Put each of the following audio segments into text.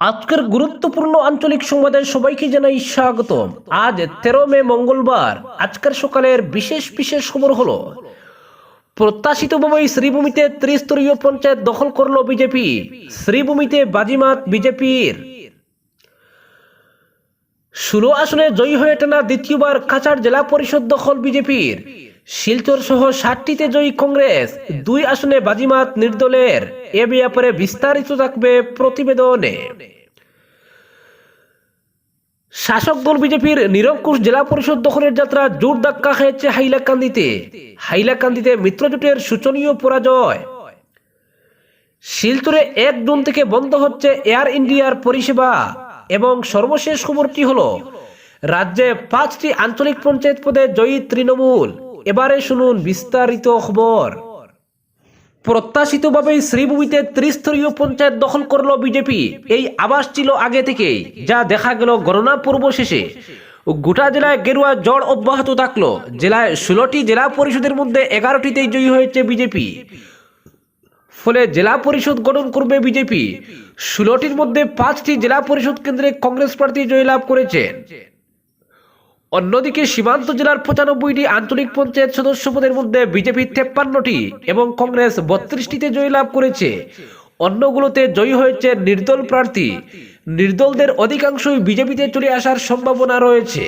আজকের গুরুত্বপূর্ণ আঞ্চলিক সংবাদে সবাইকে জানাই স্বাগত আজ তেরো মে মঙ্গলবার, আজকের সকালের বিশেষ বিশেষ খবর হলো প্রত্যাশিতভাবে শ্রীভূমিতে ত্রিস্তরীয় পঞ্চায়েত দখল করল বিজেপি। শ্রীভূমিতে বাজিমাত বিজেপির। ষোলো আসনে জয়ী হয়ে টানা দ্বিতীয়বার কাছাড় জেলা পরিষদ দখল বিজেপির। শিলচর সহ ষাটটিতে জয়ী কংগ্রেস। দুই আসনে বাজিমাত নির্দলের। এ ব্যাপারে বিস্তারিত থাকবে প্রতিবেদনে। শাসক দল বিজেপির নিরঙ্কুশ জেলা পরিষদ দখলের যাত্রা জোর ধাক্কা খেয়েছে হাইলাকান্দিতে। হাইলাকান্দিতে মিত্রজোটের শোচনীয় পরাজয়। শিলচরে এক জুন থেকে বন্ধ হচ্ছে এয়ার ইন্ডিয়ার পরিষেবা এবং সর্বশেষ খবরটি হলো, রাজ্যে পাঁচটি আঞ্চলিক পঞ্চায়েত পদে জয়ী তৃণমূল। এবারে শুনুন বিস্তারিত খবর। প্রত্যাশিতভাবে শ্রীভূমিতে ত্রিস্তরীয় পঞ্চায়েত দখল করল বিজেপি। এই আবাস ছিল আগে থেকেই, যা দেখা গেল গণনা পূর্ব শেষে। গোটা জেলায় গেরুয়া জড় অব্যাহত থাকল। জেলায় ষোলোটি জেলা পরিষদের মধ্যে এগারোটিতেই জয়ী হয়েছে বিজেপি। ফলে জেলা পরিষদ গঠন করবে বিজেপি। ষোলোটির মধ্যে পাঁচটি জেলা পরিষদ কেন্দ্রে কংগ্রেস প্রার্থী জয়লাভ করেছেন। অন্যদিকে সীমান্ত জেলার পঁচানব্বইটি আঞ্চলিক পঞ্চায়েত সদস্য পদের মধ্যে বিজেপি তেপ্পান্নটি এবং কংগ্রেস বত্রিশটিতে জয়লাভ করেছে। অন্যগুলোতে জয়ী হয়েছে নির্দল প্রার্থী। নির্দলদের অধিকাংশই বিজেপিতে চলে আসার সম্ভাবনা রয়েছে।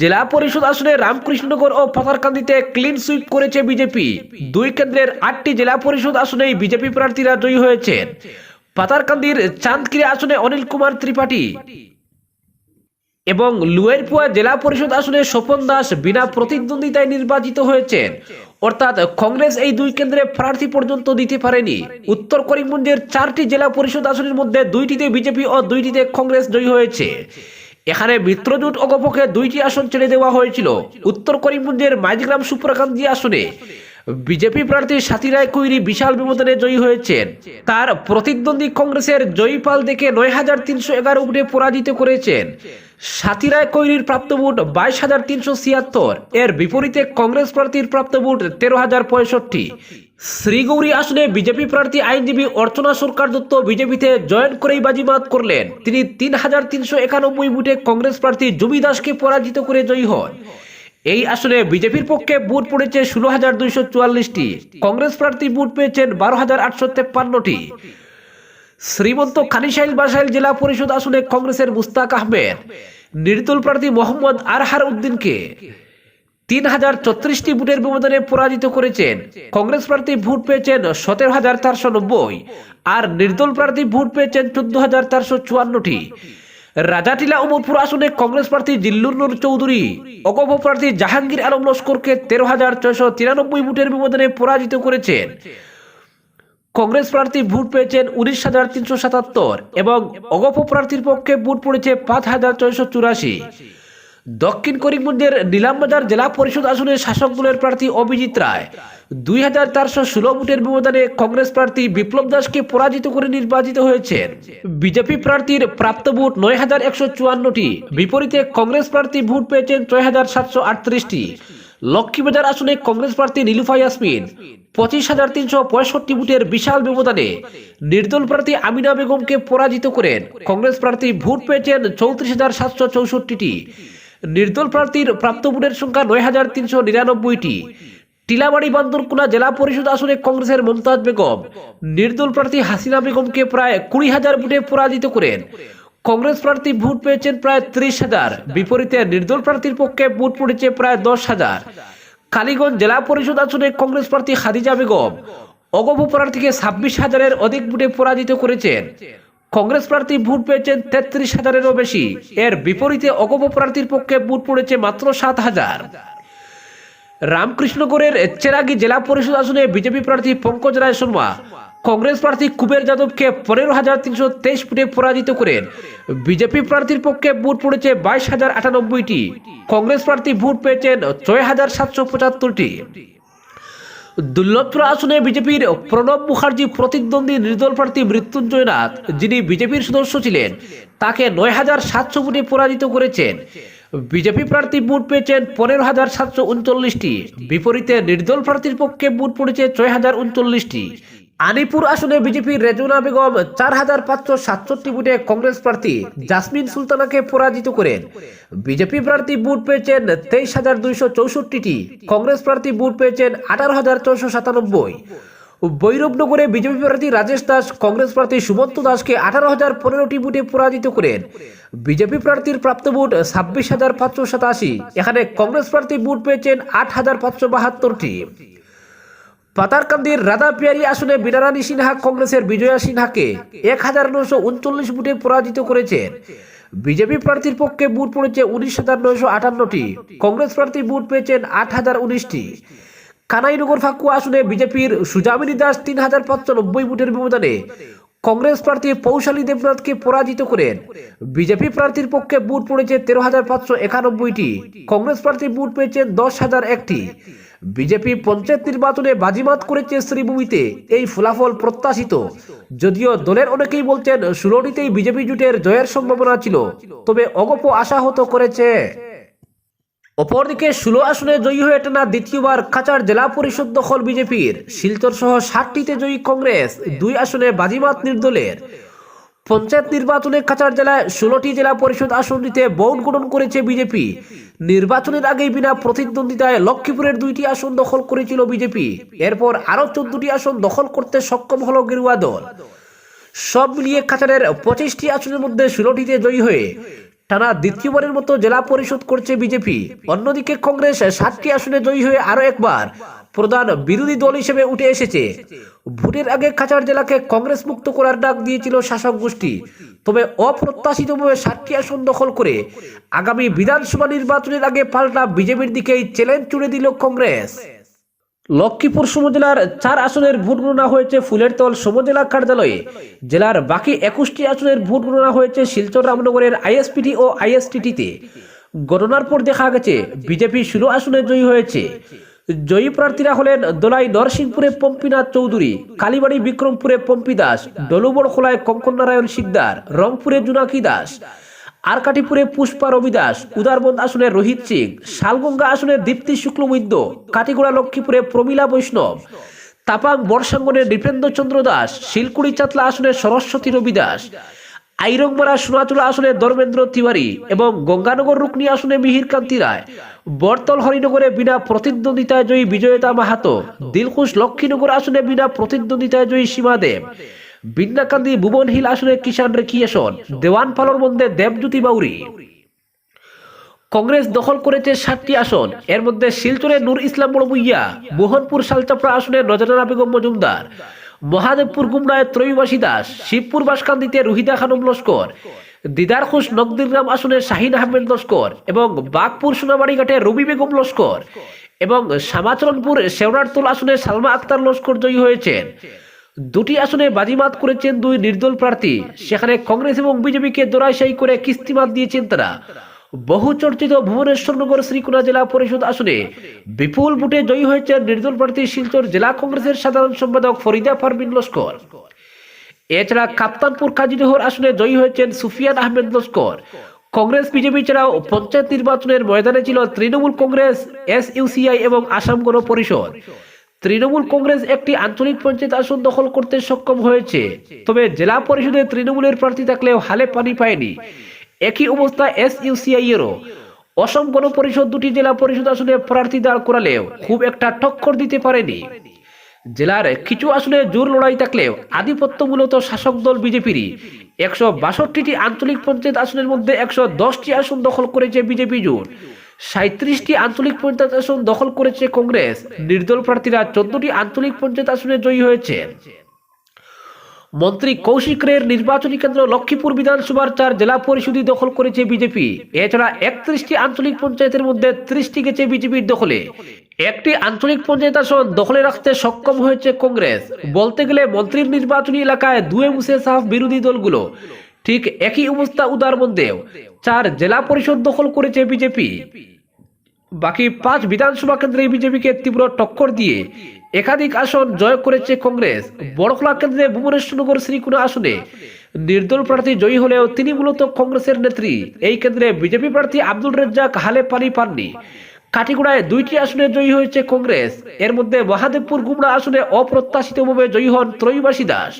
জেলা পরিষদ আসনে রামকৃষ্ণনগর ও পাথারকান্দিতে ক্লিন সুইপ করেছে বিজেপি। দুই কেন্দ্রের আটটি জেলা পরিষদ আসনেই বিজেপি প্রার্থীরা জয়ী হয়েছেন। পাতারকান্দির চাঁদকিরি আসনে অনিল কুমার ত্রিপাঠী। এবং লুয়েরপুয়া জেলা পরিষদ আসনে স্বপন দাস বিনা প্রতিদ্বন্দ্বিতায় নির্বাচিত হয়েছেন। অর্থাৎ কংগ্রেস এই দুই কেন্দ্রে প্রার্থী পর্যন্ত দিতে পারেনি। উত্তর করিমগঞ্জের চারটি জেলা পরিষদ আসনের মধ্যে দুইটিতে বিজেপি ও দুইটিতে কংগ্রেস জয়ী হয়েছে। এখানে মিত্রজোট অগপক্ষে দুইটি আসন ছেড়ে দেওয়া হয়েছিল। উত্তর করিমগঞ্জের মাইজগ্রাম সুপ্রাকান্তি আসনে বিজেপি প্রার্থী সাথী রায় কৈরি বিশাল ব্যবধানে জয়ী হয়েছেন। তার প্রতিদ্বন্দ্বী কংগ্রেসের জয়ীপাল দেখে নয় হাজার তিনশো এগারো ভোটে পরাজিত করেছেন। সাথী রায় কৈরির প্রাপ্ত ভোট বাইশ হাজার তিনশো ছিয়াত্তর। এর বিপরীতে কংগ্রেস প্রার্থীর প্রাপ্ত ভোট তেরো হাজার পঁয়ষট্টি। শ্রীগৌরী আসনে বিজেপি প্রার্থী আইনজীবী অর্চনা সরকার দত্ত বিজেপিতে জয়েন করেই বাজিমাত করলেন। তিনি তিন হাজার তিনশো একানব্বই ভোটে কংগ্রেস প্রার্থী জুবি দাসকে পরাজিত করে জয়ী হন। এই আসনে বিজেপির পক্ষে ভোট পড়েছে ষোলো হাজার দুইশো চুয়াল্লিশটি। কংগ্রেস প্রার্থী ভোট পেয়েছেন বারো হাজার আটশো তেপ্পান্নটি। শ্রীমন্ত খানিসাইল বাসাইল জেলা পরিষদ আসনে কংগ্রেসের মুস্তাক আহমেদ, নির্দল প্রার্থী মোহাম্মদ আরহার উদ্দিনকে তিন হাজার চত্রিশটি ভোটের ব্যবধানে পরাজিত করেছেন। কংগ্রেস প্রার্থী ভোট পেয়েছেন সতেরো হাজার চারশো নব্বই আর নির্দল প্রার্থী ভোট পেয়েছেন চোদ্দ হাজার চারশো চুয়ান্নটি। রাজাটিলা উমরপুর আসনে কংগ্রেস প্রার্থী জিল্লুর চৌধুরী অগপ প্রার্থী জাহাঙ্গীর আলম লস্করকে তেরো হাজার ছয়শো তিরানব্বই ভোটের ব্যবধানে পরাজিত করেছেন। কংগ্রেস প্রার্থী ভোট পেয়েছেন উনিশ হাজার তিনশো সাতাত্তর এবং অগপ প্রার্থীর পক্ষে ভোট পড়েছে পাঁচ হাজার ছয়শো চুরাশি। দক্ষিণ করিমগঞ্জের নিলামবাজার জেলা পরিষদ আসনে শাসক দলের প্রার্থী অভিজিৎ রায়। দুই হাজার চারশো ষোলো ভোটের ব্যবধানে কংগ্রেস প্রার্থী বিপ্লব দাসকে পরাজিত করে নির্বাচিত হয়েছেন। বিজেপি প্রার্থীর প্রাপ্ত ভোট নয় হাজার একশো চুয়ান্নটি। বিপরীতে কংগ্রেস প্রার্থী ভোট পেয়েছেন ছয় হাজার সাতশো আটত্রিশটি। লক্ষ্মীবাজার আসনে কংগ্রেস প্রার্থী নীলুফা ইয়াসমিন, পঁচিশ হাজার তিনশো পঁয়ষট্টি ভোটের বিশাল ব্যবধানে নির্দল প্রার্থী আমিনা বেগমকে পরাজিত করেন। কংগ্রেস প্রার্থী ভোট পেয়েছেন চৌত্রিশ হাজার সাতশো চৌষট্টিটি। নির্দল প্রার্থীর প্রাপ্ত ভোটের সংখ্যা নয় হাজার তিনশো নিরানব্বইটি। টিলাবাড়ি বান্দরকুলা জেলা পরিষদ আসনে কংগ্রেসের মমতাজ বেগম, নির্দল প্রার্থী হাসিনা বেগমকে প্রায় কুড়ি হাজার ভোটে পরাজিত করেন। কংগ্রেস প্রার্থী ভোট পেয়েছেন প্রায় ত্রিশ হাজার। বিপরীতে নির্দল প্রার্থীর পক্ষে ভোট পড়েছে প্রায় দশ হাজার। কালীগঞ্জ জেলা পরিষদ আসনে কংগ্রেস প্রার্থী খাদিজা বেগম অগপ প্রার্থীকে ছাব্বিশ হাজারের অধিক ভোটে পরাজিত করেছেন। কংগ্রেস প্রার্থী ভোট পেয়েছেন তেত্রিশ হাজারেরও বেশি। এর বিপরীতে অগপ প্রার্থীর পক্ষে ভোট পড়েছে মাত্র সাত হাজার। রামকৃষ্ণগড়ের চেরাগি জেলা পরিষদ আসনে বিজেপি প্রার্থী পঙ্কজ রায় শর্মা কংগ্রেস প্রার্থী কুবের যাদবকে পনেরো হাজার তিনশো তেইশ ফুটে পরাজিত করেন। বিজেপি প্রার্থীর পক্ষে ভোট পড়েছে বাইশ হাজার আটানব্বইটি। কংগ্রেস প্রার্থী ভোট পেয়েছেন ছয় হাজার সাতশো পঁচাত্তরটি। দুর্লভপুর আসনে বিজেপির প্রণব মুখার্জি প্রতিদ্বন্দ্বী নির্দল প্রার্থী মৃত্যুঞ্জয় নাথ যিনি বিজেপির সদস্য ছিলেন, তাকে নয় হাজার সাতশো ভোটে পরাজিত করেছেন। বিজেপি প্রার্থী ভোট পেয়েছেন পনেরো হাজার সাতশো উনচল্লিশটি। বিপরীতে নির্দল প্রার্থীর পক্ষে ভোট পড়েছে ছয় হাজার উনচল্লিশটি। আনিপুর আসনে বিজেপির রেজুনা বেগম চার হাজার পাঁচশো সাতষট্টি বুথে কংগ্রেস প্রার্থী জাসমিন সুলতানাকে পরাজিত করেন। বিজেপি প্রার্থী বুথ পেয়েছেন তেইশ হাজার দুইশো চৌষট্টিটি, কংগ্রেস প্রার্থী বুথ পেয়েছেন আঠারো হাজার ছশো সাতানব্বই। বৈরবনগরে বিজেপি প্রার্থী রাজেশ দাস, কংগ্রেস প্রার্থী সুমন্ত দাসকে আঠারো হাজার পনেরোটি বুথে পরাজিত করেন। বিজেপি প্রার্থীর প্রাপ্ত বুথ ছাব্বিশ হাজার পাঁচশো সাতাশি, এখানে কংগ্রেস প্রার্থী বুথ পেয়েছেন আট হাজার পাঁচশো বাহাত্তরটি। পাতারকান্দির রাধা পিয়ারি আসনে বিনারানী সিনহা কংগ্রেসের বিজয়া সিনহাকে এক হাজার নশো উনচল্লিশ ভোটে পরাজিত করেছেন বিজেপি প্রার্থীর পক্ষে বুথ পড়েছে উনিশ হাজার নয়শো আটান্নটি। কংগ্রেস প্রার্থী বুথ পেয়েছেন আট হাজার উনিশটি। কানাইনগর ফাকুয়া আসনে বিজেপির সুজামিনী দাস তিন হাজার পাঁচশো নব্বই বুথের ব্যবধানে কংগ্রেস প্রার্থী পৌশালী দেবনাথকে পরাজিত করেন বিজেপি প্রার্থীর পক্ষে বুথ পড়েছে তেরো হাজার পাঁচশো একানব্বইটি। কংগ্রেস প্রার্থী বুথ পেয়েছেন দশ হাজার একটি। বিজেপি পঞ্চায়েত নির্বাচনে বাজিমাত করেছে শ্রীভূমিতে। এই ফলাফল প্রত্যাশিত। যদিও দলের অনেকেই বলছেন ষোলোটিতেই বিজেপি জুটের জয়ের সম্ভাবনা ছিল। তবে অগপ আশাহত করেছে। অপরদিকে ষোলো আসনে জয়ী হয়ে টানা দ্বিতীয়বার কাচার জেলা পরিষদ দখল বিজেপির। শিলচর সহ ষাটটিতে জয়ী কংগ্রেস। দুই আসনে বাজিমাত নির্দলের। পঞ্চায়েত নির্বাচনে কাছাড় জেলায় ষোলোটি জেলা পরিষদ আসন নিতে বন গঠন করেছে বিজেপি। নির্বাচনের আগেই বিনা প্রতিদ্বন্দ্বিতায় লক্ষ্মীপুরের দুইটি আসন দখল করেছিল বিজেপি। এরপর আরও চোদ্দটি আসন দখল করতে সক্ষম হল গেরুয়া দল। সব মিলিয়ে কাছাড়ের পঁচিশটি আসনের মধ্যে ষোলোটিতে জয়ী হয়ে টানা দ্বিতীয়বারের মতো জেলা পরিষদ করছে বিজেপি। অন্যদিকে কংগ্রেস ষাটটি আসনে জয়ী হয়ে আরও একবার প্রধান বিরোধী দল হিসেবে উঠে এসেছে। ভোটের আগে কাছাড় জেলাকে কংগ্রেস মুক্ত করার ডাক দিয়েছিল শাসক গোষ্ঠী। তবে অপ্রত্যাশিতভাবে ষাটটি আসন দখল করে আগামী বিধানসভা নির্বাচনের আগে পাল্টা বিজেপির দিকেই চ্যালেঞ্জ চুড়ে দিল কংগ্রেস। লক্ষ্মীপুর সমজেলার চার আসনের ভোট গণনা হয়েছে ফুলের ফুলেরতল সমজেলা কার্যালয়ে। জেলার বাকি একুশটি আসনের ভোট গণনা হয়েছে শিলচর রামনগরের আইএসপিটি ও আইএসটিটিতে। গণনার পর দেখা গেছে, বিজেপি ষোলো আসনে জয়ী হয়েছে। জয়ী প্রার্থীরা হলেন দোলাই নরসিংপুরে পম্পিনাথ চৌধুরী, কালীবাড়ি বিক্রমপুরে পম্পি দাস ডলুবড় খোলায় কঙ্কন নারায়ণ শিকদার রংপুরে জুনাকি দাস আরকাটিপুরে পুষ্পা রবি দাস উদারবন্দ আসনে রোহিত সিং, শালগঙ্গা আসনে দীপ্তি শুক্লবৈদ্য কাটিগোড়া লক্ষ্মীপুরে প্রমীলা বৈষ্ণব, তাপাং বর্ষাঙ্গনে নৃপেন্দ্র চন্দ্র দাস, শিলকুড়ি চাতলা আসনে সরস্বতী রবি দাস আইরংমারা সোনাচুলা আসনে ধর্মেন্দ্র তিওয়ারি এবং গঙ্গানগর রুকনি আসনে মিহির কান্তি রায় বর্তল হরিনগরে বিনা প্রতিদ্বন্দ্বিতায় জয়ী বিজয়তা মাহাতো, দিলখুশ লক্ষ্মীনগর আসনে বিনা প্রতিদ্বন্দ্বিতায় জয়ী সীমা দেব বিন্নাকান্দি ভুবন হিল আসনে কিষান রেখিয়েশন দেওয়ান পালর মধ্যে দেবজ্যোতি বাউরি। কংগ্রেস দখল করেছে ষাটটি আসন, এর মধ্যে শিলচরে নূর ইসলাম বড়বুইয়া, মোহনপুর শালচাপড়া আসনে নজরানা বেগম মজুমদার, মহাদেবপুর গুমরায় ত্রয়ীবাসী দাস, শিবপুর বাসকান্দিতে রুহিদা খানম লস্কর, দিদার খুশ নকদিরগ্রাম আসনে শাহিন আহমেদ লস্কর এবং বাগপুর সোনাবাড়িঘাটে রবি বেগম লস্কর এবং শ্যামাচরণপুর শেওরারতোল আসনে সালমা আক্তার লস্কর জয়ী হয়েছেন। দুটি আসনে বাজিমাত করেছেন দুই নির্দল প্রার্থী। সেখানে কংগ্রেস এবং বিজেপিকে দোরাইশাই করে কিস্তিমাত দিয়েছেন তারা। বহু চর্চিত ভুবনেশ্বরনগর শ্রীকুণা জেলা পরিষদ আসনে বিপুল ভোটে জয়ী হয়েছেন নির্দল প্রার্থী শিলচর জেলা কংগ্রেসের সাধারণ সম্পাদক ফরিদা পারভিন লস্কর। এছাড়া কাপ্তানপুর কাজিডহর আসনে জয়ী হয়েছেন সুফিয়ান আহমেদ লস্কর। কংগ্রেস, বিজেপি ছাড়াও পঞ্চায়েত নির্বাচনের ময়দানে ছিল তৃণমূল কংগ্রেস এস ইউসিআই এবং আসাম গণ পরিষদ। তৃণমূল কংগ্রেস একটি আঞ্চলিক পঞ্চায়েত আসন দখল করতে সক্ষম হয়েছে। তবে জেলা পরিষদে তৃণমূলের প্রার্থী থাকলেও হালে পানি পায়নি। একই অবস্থা এস ইউসিআই এরও অসম গণ পরিষদ দুটি জেলা পরিষদ আসনে প্রার্থী দাঁড় করালেও খুব একটা টক্কর দিতে পারেনি। জেলার কিছু আসনে জোর লড়াই থাকলেও আধিপত্য মূলত শাসক দল বিজেপিরই। একশো বাষট্টিটি আঞ্চলিক পঞ্চায়েত আসনের মধ্যে একশো দশটি আসন দখল করেছে বিজেপি জোট। সাঁত্রিশটি আঞ্চলিক পঞ্চায়েত আসন দখল করেছে কংগ্রেস। নির্দল প্রার্থীরা চোদ্দটি আঞ্চলিক পঞ্চায়েত আসনে জয়ী হয়েছে। মন্ত্রী কৌশিক রের নির্বাচনী কেন্দ্র লক্ষ্মীপুর বিধানসভার চার জেলা পরিষদই দখল করেছে বিজেপি। এছাড়া একত্রিশটি আঞ্চলিক পঞ্চায়েতের মধ্যে ত্রিশটি গেছে বিজেপির দখলে। একটি আঞ্চলিক পঞ্চায়েত আসন দখলে রাখতে সক্ষম হয়েছে কংগ্রেস। বলতে গেলে মন্ত্রীর নির্বাচনী এলাকায় দুয়ে মুসে সাফ বিরোধী দলগুলো। ঠিক একই অবস্থা উদারবন্দেও চার জেলা পরিষদ দখল করেছে বিজেপি। বাকি পাঁচ বিধানসভা কেন্দ্রে বিজেপিকে তীব্র টক্কর দিয়ে একাধিক আসন জয় করেছে কংগ্রেস। বড়খলা কেন্দ্রে ভুবনেশ্বরনগর শ্রীকুণা আসনে নির্দল প্রার্থী জয়ী হলেও তিনি মূলত কংগ্রেসের নেত্রী। এই কেন্দ্রে বিজেপি প্রার্থী আব্দুল রেজ্জাক, হালে পানি পাননি। কাটিগুড়ায় দুইটি আসনে জয়ী হয়েছে কংগ্রেস। এর মধ্যে মহাদেবপুর গুমড়া আসনে অপ্রত্যাশিতভাবে জয়ী হন ত্রয়ীবাসী দাস।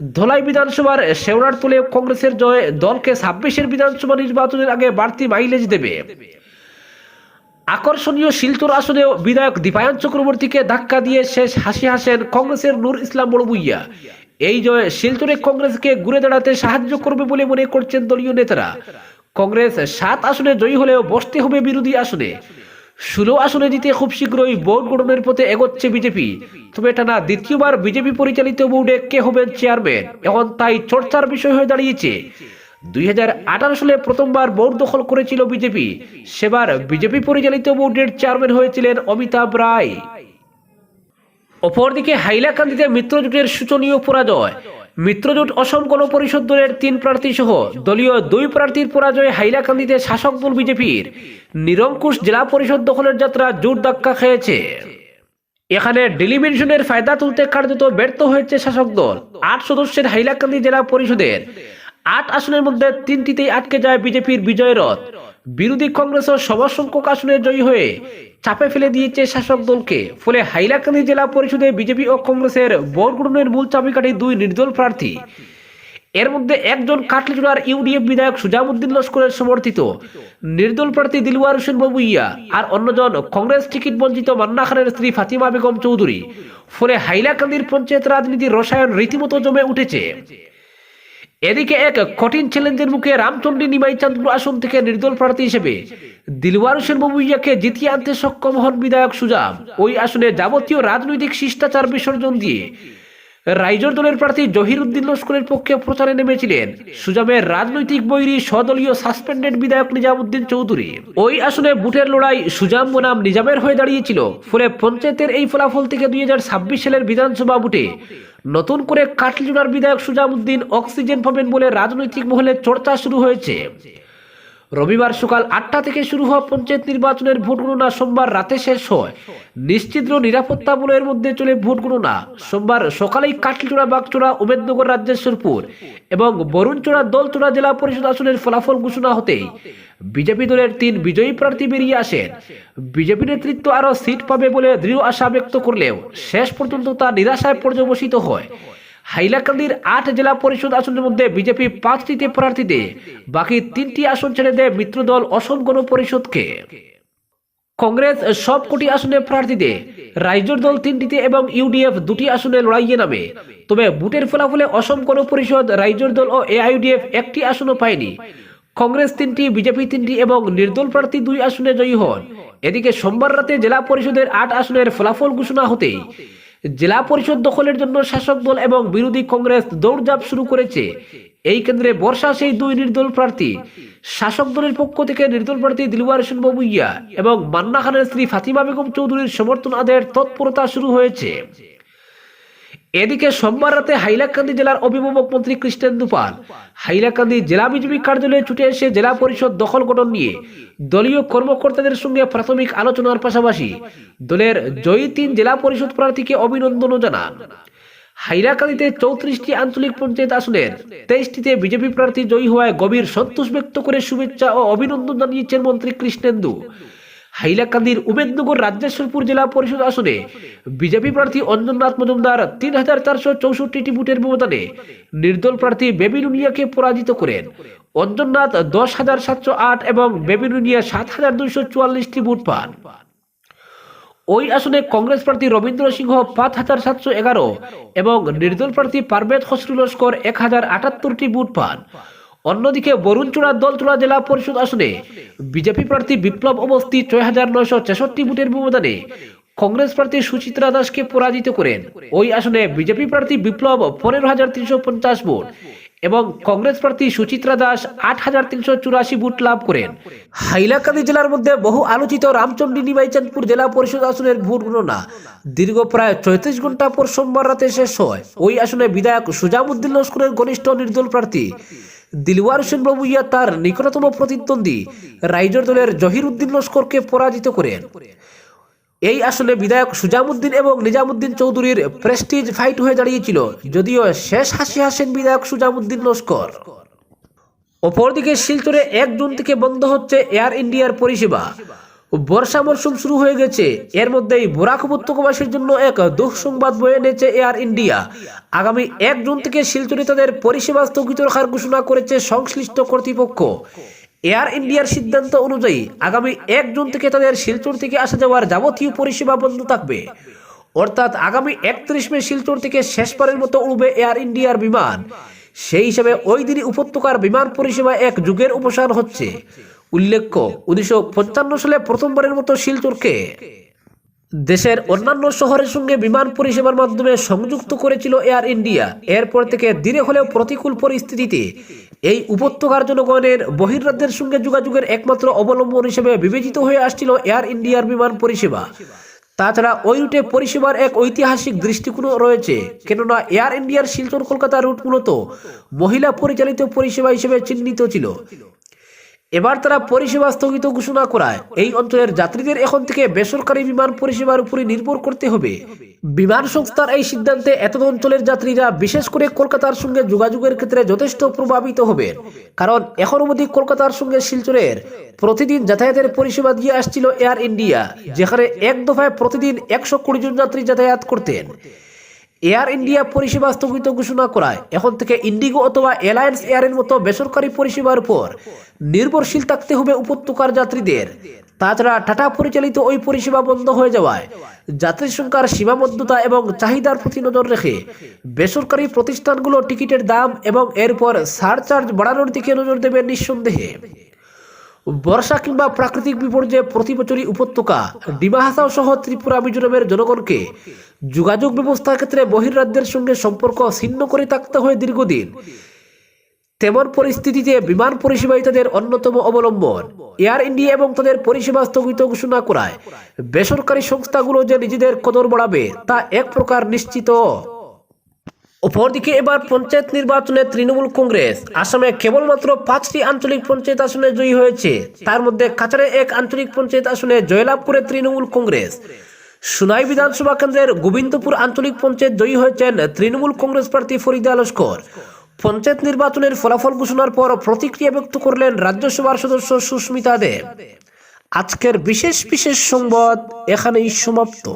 ধলাই বিধানসভার শেওড়ার তুলে কংগ্রেসের জয় দলকে ছাব্বিশের বিধানসভা নির্বাচনের আগে বাড়তি মাইলেজ দেবে। আকর্ষণীয় শিলচর আসনেও বিধায়ক দীপায়ন চক্রবর্তীকে ধাক্কা দিয়ে শেষ হাসি হাসেন কংগ্রেসের নূর ইসলাম বড়বুইয়া এই জয় শিলচরে কংগ্রেসকে ঘুরে দাঁড়াতে সাহায্য করবে বলে মনে করছেন দলীয় নেতারা। কংগ্রেস সাত আসনে জয়ী হলেও বসতে হবে বিরোধী আসনে। ষোলো আসনে জিতে খুব শীঘ্রই বোর্ড গঠনের পথে এগোচ্ছে বিজেপি। তবে টানা দ্বিতীয়বার বিজেপি পরিচালিত বোর্ডে কে হবেন চেয়ারম্যান? এখন তাই চর্চার বিষয় হয়ে দাঁড়িয়েছে। দুই হাজার আঠারো সালে প্রথমবার বোর্ড দখল করেছিল বিজেপি। সেবার বিজেপি পরিচালিত বোর্ডের চেয়ারম্যান হয়েছিলেন অমিতাভ রায়। অপরদিকে হাইলাকান্দিতে মিত্রজোটের সূচনীয় পরাজয়। মিত্রজোট অসম গণ পরিষদ দলের তিন প্রার্থী সহ দলীয় দুই প্রার্থীর পরাজয়ে হাইলাকান্দিতে শাসক দল বিজেপির। নিরঙ্কুশ জেলা পরিষদ দখলের যাত্রা জোর ধাক্কা খেয়েছে। এখানে ডেলিমিনেশনের ফায়দা তুলতে কার্যত ব্যর্থ হয়েছে শাসক দল। আট সদস্যের হাইলাকান্দি জেলা পরিষদের আট আসনের মধ্যে তিনটিতেই আটকে যায় বিজেপির বিজয় রথ বিরোধী কংগ্রেসও সমসংখ্যক আসনে জয়ী হয়ে চাপে ফেলে দিয়েছে শাসক দলকে। ফলে হাইলাকান্দি জেলা পরিষদে বিজেপি ও কংগ্রেসের ভোট গ্রহণের মূল চাবিকাঠি দুই নির্দল প্রার্থী। এর মধ্যে একজন কাটলিচুড়ার ইউডিএফ বিধায়ক সুজামুদ্দিন লস্করের সমর্থিত। নির্দল প্রার্থী দিলওয়ার হোসেন বাবুইয়া আর অন্যজন কংগ্রেস টিকিট বঞ্চিত মান্না খানের স্ত্রী ফাতিমা বেগম চৌধুরী। ফলে হাইলাকান্দির পঞ্চায়েত রাজনীতির রসায়ন রীতিমতো জমে উঠেছে। এদিকে এক কঠিন চ্যালেঞ্জের মুখে রামচন্ডী নিমাই চন্দ্র আসন থেকে নির্দল প্রার্থী হিসেবে দিলওয়ার হোসেন বাবুইয়াকে জিতিয়ে আনতে সক্ষম হন বিধায়ক সুজাব ওই আসনে যাবতীয় রাজনৈতিক শিষ্টাচার বিসর্জন দিয়ে রাইজর দলের প্রার্থী জহির উদ্দিন লস্করের পক্ষে প্রচারে নেমেছিলেন। সুজামের রাজনৈতিক বৈরী সদলীয় সাসপেন্ডেড বিধায়ক নিজামুদ্দিন চৌধুরী। ওই আসনে বুটের লড়াই সুজাম বনাম নিজামের হয়ে দাঁড়িয়েছিল। ফলে পঞ্চায়েতের এই ফলাফল থেকে দুই হাজার ছাব্বিশ সালের বিধানসভা বুটে নতুন করে কাটলিজোড়ার বিধায়ক সুজামুদ্দিন অক্সিজেন পাবেন বলে রাজনৈতিক মহলে চর্চা শুরু হয়েছে। রবিবার সকাল আটটা থেকে শুরু হওয়া পঞ্চায়েত নির্বাচনের ভোট গণনা সোমবার রাতে শেষ হয়। নিশ্চিদ্র নিরাপত্তা বলয়ের মধ্যে চলে ভোট গণনা। সোমবার সকালেই কাটলিচোড়া বাগচোড়া উমেদনগর রাজ্যেশ্বরপুর এবং বরুণচোড়া দলচোড়া জেলা পরিষদ আসনের ফলাফল ঘোষণা হতেই বিজেপি দলের তিন বিজয়ী প্রার্থী বেরিয়ে আসেন। বিজেপি নেতৃত্ব আরও সিট পাবে বলে দৃঢ় আশা ব্যক্ত করলেও শেষ পর্যন্ত তা নিরাশায় পর্যবসিত হয়। হাইলাকান্দির আট জেলা পরিষদ আসনের মধ্যে বিজেপি পাঁচটিতে প্রার্থীতে বাকি তিনটি আসন ছেড়ে দেয় মিত্রদল অসম গণ পরিষদকে। কংগ্রেস সবকটি আসনে প্রার্থীতে রাইজর দল তিনটিতে এবং ইউডিএফ দুটি আসনে লড়াইয়ে নামে। তবে বুটের ফলাফলে অসম গণ পরিষদ, রাইজর দল ও এআইউডিএফ একটি আসনও পায়নি। কংগ্রেস তিনটি, বিজেপি তিনটি এবং নির্দল প্রার্থী দুই আসনে জয়ী হন। এদিকে সোমবার রাতে জেলা পরিষদের আট আসনের ফলাফল ঘোষণা হতেই জেলা পরিষদ দখলের জন্য শাসক দল এবং বিরোধী কংগ্রেস দৌড়ঝাঁপ শুরু করেছে। এই কেন্দ্রে বর্ষা সেই দুই নির্দল প্রার্থী, শাসক দলের পক্ষ থেকে নির্দল প্রার্থী দিলওয়ার হোসেন বাবুইয়া এবং মান্না খানের স্ত্রী ফাতিমা বেগম চৌধুরীর সমর্থন আদায়ের তৎপরতা শুরু হয়েছে। এদিকে সোমবার রাতে হাইলাকান্দি জেলার অভিভাবক মন্ত্রী কৃষ্ণেন্দু পাল হাইলাকান্দি জেলা বিজেপি কার্যালয়ে ছুটে এসে জেলা পরিষদ দখল গঠন নিয়ে দলীয় কর্মকর্তাদের সঙ্গে প্রাথমিক আলোচনার পাশাপাশি দলের জয়ী তিন জেলা পরিষদ প্রার্থীকে অভিনন্দনও জানান। হাইলাকান্দিতে চৌত্রিশটি আঞ্চলিক পঞ্চায়েত আসনের তেইশটিতে বিজেপি প্রার্থী জয়ী হওয়ায় গভীর সন্তোষ ব্যক্ত করে শুভেচ্ছা ও অভিনন্দন জানিয়েছেন মন্ত্রী কৃষ্ণেন্দু। হাইলাকান্দির উমেদনগর রাজ্যেশ্বরপুর জেলা পরিষদ আসনে বিজেপি প্রার্থী অঞ্জননাথ মজুমদার তিন হাজার চারশো চৌষট্টিটি ভোটের ব্যবধানে নির্দল প্রার্থী বেবিনুনিয়াকে পরাজিত করেন। অঞ্জননাথ দশ হাজার সাতশো আট এবং বেবিনুনিয়া সাত হাজার দুইশো চুয়াল্লিশটি ভোট পান। ওই আসনে কংগ্রেস প্রার্থী রবীন্দ্র সিংহ পাঁচ হাজার সাতশো এগারো এবং নির্দল প্রার্থী পারভেজ খসরু লস্কর এক হাজার আটাত্তরটি ভোট পান। অন্যদিকে বরুণচূড়া দলচূড়া জেলা পরিষদ আসনে বিজেপি প্রার্থী বিপ্লব অবস্থি ছয় হাজার নয়শো ছেষট্টি ভোটের ব্যবধানে কংগ্রেস প্রার্থী সুচিত্রা দাসকে পরাজিত করেন। ওই আসনে বিজেপি প্রার্থী বিপ্লব পনেরো হাজার তিনশো পঞ্চাশ ভোট এবং কংগ্রেস প্রার্থী সুচিত্রা দাস আট হাজার তিনশো চুরাশি ভোট লাভ করেন। হাইলাকান্দি জেলার মধ্যে বহু আলোচিত রামচন্ডী নিমাইচাঁদপুর জেলা পরিষদ আসনের ভোট গণনা দীর্ঘ প্রায় চৌত্রিশ ঘণ্টা পর সোমবার রাতে শেষ হয়। ওই আসনে বিধায়ক সুজামুদ্দিন লস্করের ঘনিষ্ঠ নির্দল প্রার্থী দিলওয়ার হোসেন বাবুইয়া তার নিকটতম প্রতিদ্বন্দ্বী। রাইজর দলের জহির উদ্দিন লস্করকে পরাজিত করেন এই আসলে বিধায়ক সুজামুদ্দিন এবং নিজামুদ্দিন চৌধুরীর প্রেস্টিজ ফাইট হয়ে দাঁড়িয়েছিল, যদিও শেষ হাসি হাসেন বিধায়ক সুজামুদ্দিন লস্কর। অপরদিকে শিলচরে এক জুন থেকে বন্ধ হচ্ছে এয়ার ইন্ডিয়ার পরিষেবা। বর্ষা মরশুম শুরু হয়ে গেছে। এর মধ্যেই বরাক উপত্যকাবাসীর জন্য এক দুঃসংবাদ বয়ে এনেছে এয়ার ইন্ডিয়া। আগামী এক জুন থেকে শিলচরে তাদের পরিষেবা স্থগিত রাখার ঘোষণা করেছে সংশ্লিষ্ট কর্তৃপক্ষ। এয়ার ইন্ডিয়ার সিদ্ধান্ত অনুযায়ী আগামী এক জুন থেকে তাদের শিলচর থেকে আসা যাওয়ার যাবতীয় পরিষেবা বন্ধ থাকবে। অর্থাৎ আগামী একত্রিশ মে শিলচর থেকে শেষবারের মতো উড়বে এয়ার ইন্ডিয়ার বিমান। সেই হিসাবে ওই দিনই উপত্যকার বিমান পরিষেবা এক যুগের উপসার হচ্ছে। উল্লেখ্য উনিশশো সালে প্রথমবারের মতো শিলচরকে দেশের অন্যান্য শহরের সঙ্গে বিমান পরিষেবার মাধ্যমে সংযুক্ত করেছিল এয়ার ইন্ডিয়া। এরপর থেকে ধীরে হলেও প্রতিকূল পরিস্থিতিতে এই উপত্যকার জনগণের বহির্রাজ্যের সঙ্গে যোগাযোগের একমাত্র অবলম্বন হিসেবে বিবেচিত হয়ে আসছিল এয়ার ইন্ডিয়ার বিমান পরিষেবা। তাছাড়া ওই রুটে পরিষেবার এক ঐতিহাসিক দৃষ্টিকোণ রয়েছে। কেননা এয়ার ইন্ডিয়ার শিলচর কলকাতা রুট মূলত মহিলা পরিচালিত পরিষেবা হিসেবে চিহ্নিত ছিল। এবার তারা পরিষেবা স্থগিত ঘোষণা করায়। এই অঞ্চলের যাত্রীদের এখন থেকে বেসরকারি বিমান পরিষেবার উপরে নির্ভর করতে হবে। বিমান সংস্থার এই সিদ্ধান্তে এত অঞ্চলের যাত্রীরা, বিশেষ করে কলকাতার সঙ্গে যোগাযোগের ক্ষেত্রে যথেষ্ট প্রভাবিত হবেন। কারণ এখন অবধি কলকাতার সঙ্গে শিলচরের প্রতিদিন যাতায়াতের পরিষেবা দিয়ে আসছিল এয়ার ইন্ডিয়া, যেখানে এক দফায় প্রতিদিন একশো কুড়ি জন যাত্রী যাতায়াত করতেন। এয়ার ইন্ডিয়া পরিষেবা স্থগিত ঘোষণা করায়। এখন থেকে ইন্ডিগো অথবা এলায়েন্স এয়ারের মতো বেসরকারি পরিষেবার উপর নির্ভরশীল থাকতে হবে উপত্যকার যাত্রীদের। তাছাড়া টাটা পরিচালিত ওই পরিষেবা বন্ধ হয়ে যাওয়ায় যাত্রী সংখ্যার সীমাবদ্ধতা এবং চাহিদার প্রতি নজর রেখে বেসরকারি প্রতিষ্ঠানগুলো টিকিটের দাম এবং এরপর সারচার্জ বাড়ানোর দিকে নজর দেবে নিঃসন্দেহে। বর্ষা কিংবা প্রাকৃতিক বিপর্যয়ে প্রতি বছরই উপত্যকা ডিমা হাসাও সহ ত্রিপুরা মিজোরামের জনগণকে যোগাযোগ ব্যবস্থার ক্ষেত্রে বহির্রাজ্যের সঙ্গে সম্পর্ক ছিন্ন করে থাকতে হয় দীর্ঘদিন। তেমন পরিস্থিতিতে বিমান পরিষেবাই তাদের অন্যতম অবলম্বন। এয়ার ইন্ডিয়া এবং তাদের পরিষেবা স্থগিত ঘোষণা করায় বেসরকারি সংস্থাগুলো যে নিজেদের কদর বাড়াবে তা এক প্রকার নিশ্চিত অপরদিকে এবার পঞ্চায়েত নির্বাচনে তৃণমূল কংগ্রেস। আসামে কেবলমাত্র পাঁচটি আঞ্চলিক পঞ্চায়েত আসনে জয়ী হয়েছে। তার মধ্যে কাছাড়ে এক আঞ্চলিক পঞ্চায়েত আসনে জয়লাভ করে তৃণমূল কংগ্রেস। সুনাই বিধানসভা কেন্দ্রের গোবিন্দপুর আঞ্চলিক পঞ্চায়েত জয়ী হয়েছেন তৃণমূল কংগ্রেস প্রার্থী ফরিদা লস্কর। পঞ্চায়েত নির্বাচনের ফলাফল ঘোষণার পর প্রতিক্রিয়া ব্যক্ত করলেন রাজ্যসভার সদস্য সুস্মিতা দেব আজকের বিশেষ বিশেষ সংবাদ এখানেই সমাপ্ত।